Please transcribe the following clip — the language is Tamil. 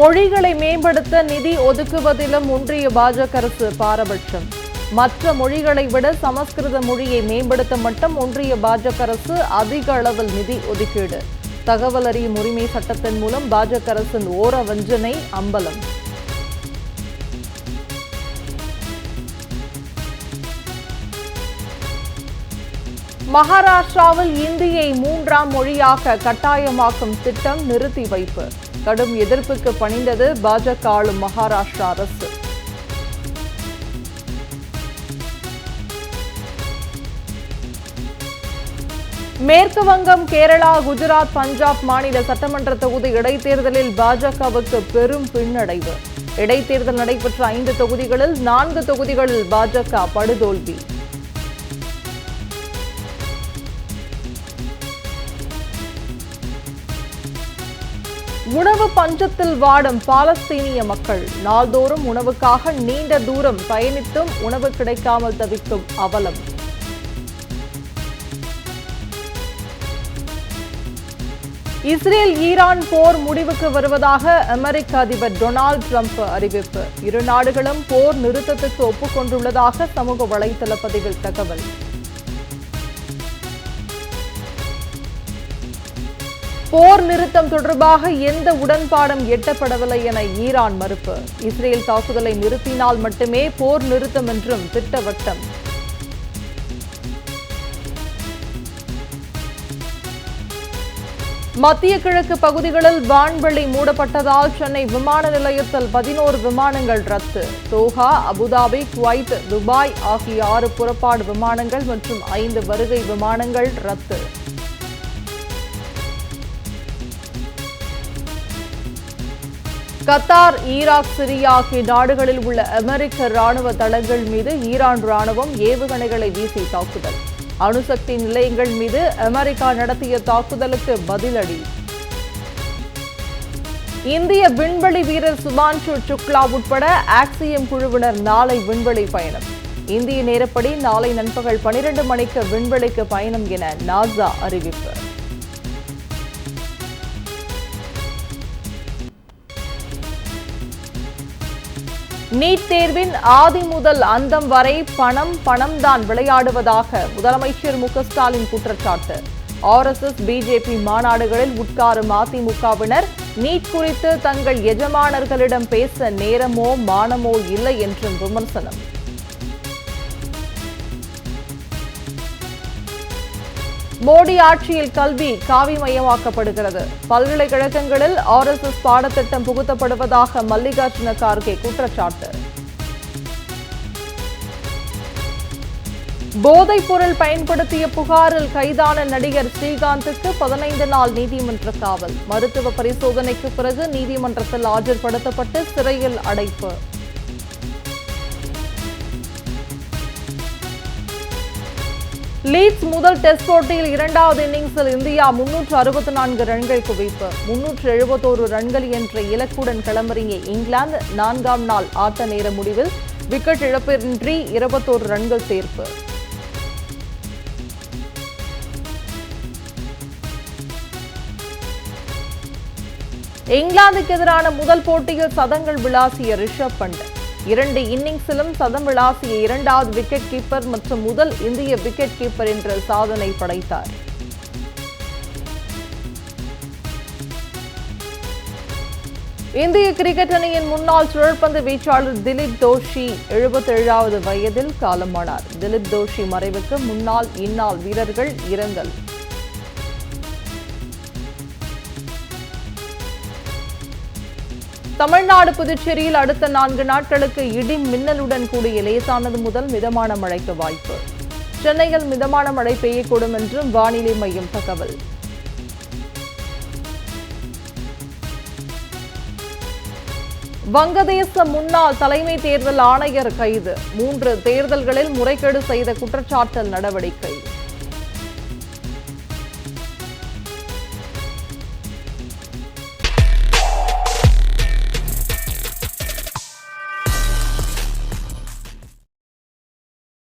மொழிகளை மேம்படுத்த நிதி ஒதுக்குவதிலும் ஒன்றிய பாஜக அரசு பாரபட்சம். மற்ற மொழிகளை விட சமஸ்கிருத மொழியை மேம்படுத்த மட்டும் ஒன்றிய பாஜக அரசு அதிக அளவில் நிதி ஒதுக்கீடு. தகவல் அறியும் உரிமை சட்டத்தின் மூலம் பாஜக அரசின் ஓர வஞ்சனை அம்பலம். மகாராஷ்டிராவில் இந்தியை மூன்றாம் மொழியாக கட்டாயமாக்கும் திட்டம் நிறுத்தி வைப்பு. கடும் எதிர்ப்புக்கு பணிந்தது பாஜக ஆளும் மகாராஷ்டிரா அரசு. மேற்கு வங்கம் கேரளா குஜராத் பஞ்சாப் மாநில சட்டமன்ற தொகுதி இடைத்தேர்தலில் பாஜகவுக்கு பெரும் பின்னடைவு. இடைத்தேர்தல் நடைபெற்ற ஐந்து தொகுதிகளில் நான்கு தொகுதிகளில் பாஜக படுதோல்வி. உணவு பஞ்சத்தில் வாடும் பாலஸ்தீனிய மக்கள் நாள்தோறும் உணவுக்காக நீண்ட தூரம் பயணித்தும் உணவு கிடைக்காமல் தவிக்கும் அவலம். இஸ்ரேல் ஈரான் போர் முடிவுக்கு வருவதாக அமெரிக்க அதிபர் டொனால்டு ட்ரம்ப் அறிவிப்பு. இரு நாடுகளும் போர் நிறுத்தத்துக்கு ஒப்புக்கொண்டுள்ளதாக சமூக வலைதள பதிவில் தகவல். போர் நிறுத்தம் தொடர்பாக எந்த உடன்பாடும் எட்டப்படவில்லை என ஈரான் மறுப்பு. இஸ்ரேல் தாக்குதலை நிறுத்தினால் மட்டுமே போர் நிறுத்தம் என்றும் திட்டவட்டம். மத்திய கிழக்கு பகுதிகளில் வான்வெளி மூடப்பட்டதால் சென்னை விமான நிலையத்தில் பதினோரு விமானங்கள் ரத்து. தோஹா அபுதாபி குவைத் துபாய் ஆகிய ஆறு புறப்பாடு விமானங்கள் மற்றும் ஐந்து வருகை விமானங்கள் ரத்து. கத்தார் ஈராக் சிரியா ஆகிய நாடுகளில் உள்ள அமெரிக்க ராணுவ தளங்கள் மீது ஈரான் ராணுவம் ஏவுகணைகளை வீசி தாக்குதல். அணுசக்தி நிலையங்கள் மீது அமெரிக்கா நடத்திய தாக்குதலுக்கு பதிலடி. இந்திய விண்வெளி வீரர் சுபான்ஷு சுக்லா உட்பட ஆக்சியம் குழுவினர் நாளை விண்வெளி பயணம். இந்திய நேரப்படி நாளை நண்பகல் பனிரெண்டு மணிக்கு விண்வெளிக்கு பயணம் என நாசா அறிவிப்பு. நீட் தேர்வின் ஆதி முதல் அந்தம் வரை பணம் பணம் தான் விளையாடுவதாக முதலமைச்சர் மு ஸ்டாலின் குற்றச்சாட்டு. ஆர்எஸ்எஸ் பிஜேபி மாநாடுகளில் உட்காரும் அதிமுகவினர் நீட் குறித்து தங்கள் எஜமானர்களிடம் பேச நேரமோ மானமோ இல்லை என்றும் விமர்சனம். மோடி ஆட்சியில் கல்வி காவிமயமாக்கப்படுகிறது பல்கலைக்கழகங்களில் ஆர்எஸ்எஸ் பாடத்திட்டம் புகுத்தப்படுவதாக மல்லிகார்ஜுன கார்கே குற்றச்சாட்டு. போதைப் பொருள் பயன்படுத்திய புகாரில் கைதான நடிகர் ஸ்ரீகாந்துக்கு பதினைந்து நாள் நீதிமன்ற காவல். மருத்துவ பரிசோதனைக்கு பிறகு நீதிமன்றத்தில் ஆஜர்படுத்தப்பட்டு சிறையில் அடைப்பு. லீட்ஸ் முதல் டெஸ்ட் போட்டியில் இரண்டாவது இன்னிங்ஸில் இந்தியா முன்னூற்று அறுபத்தி நான்கு ரன்கள் குவிப்பு. முன்னூற்று எழுபத்தோரு ரன்கள் என்ற இலக்குடன் களமிறங்கிய இங்கிலாந்து நான்காம் நாள் ஆட்ட நேர முடிவில் விக்கெட் இழப்பின்றி இருபத்தோரு ரன்கள் சேர்ப்பு. இங்கிலாந்துக்கு எதிரான முதல் போட்டியில் சதங்கள் விளாசிய ரிஷப் பண்ட் இரண்டு இன்னிங்ஸிலும் சதம் விளாசிய இரண்டாவது விக்கெட் கீப்பர் மற்றும் முதல் இந்திய விக்கெட் கீப்பர் என்ற சாதனை படைத்தார். இந்திய கிரிக்கெட் அணியின் முன்னாள் சுழற்பந்து வீச்சாளர் திலீப் தோஷி எழுபத்தேழாவது வயதில் காலமானார். திலீப் தோஷி மறைவுக்கு முன்னாள் இந்நாள் வீரர்கள் இரங்கல். தமிழ்நாடு புதுச்சேரியில் அடுத்த நான்கு நாட்களுக்கு இடி மின்னலுடன் கூடிய லேசானது முதல் மிதமான மழைக்கு வாய்ப்பு. சென்னையில் மிதமான மழை பெய்யக்கூடும் என்றும் வானிலை மையம் தகவல். வங்கதேச முன்னாள் தலைமை தேர்தல் ஆணையர் கைது. மூன்று தேர்தல்களில் முறைகேடு செய்த குற்றச்சாட்டில் நடவடிக்கை.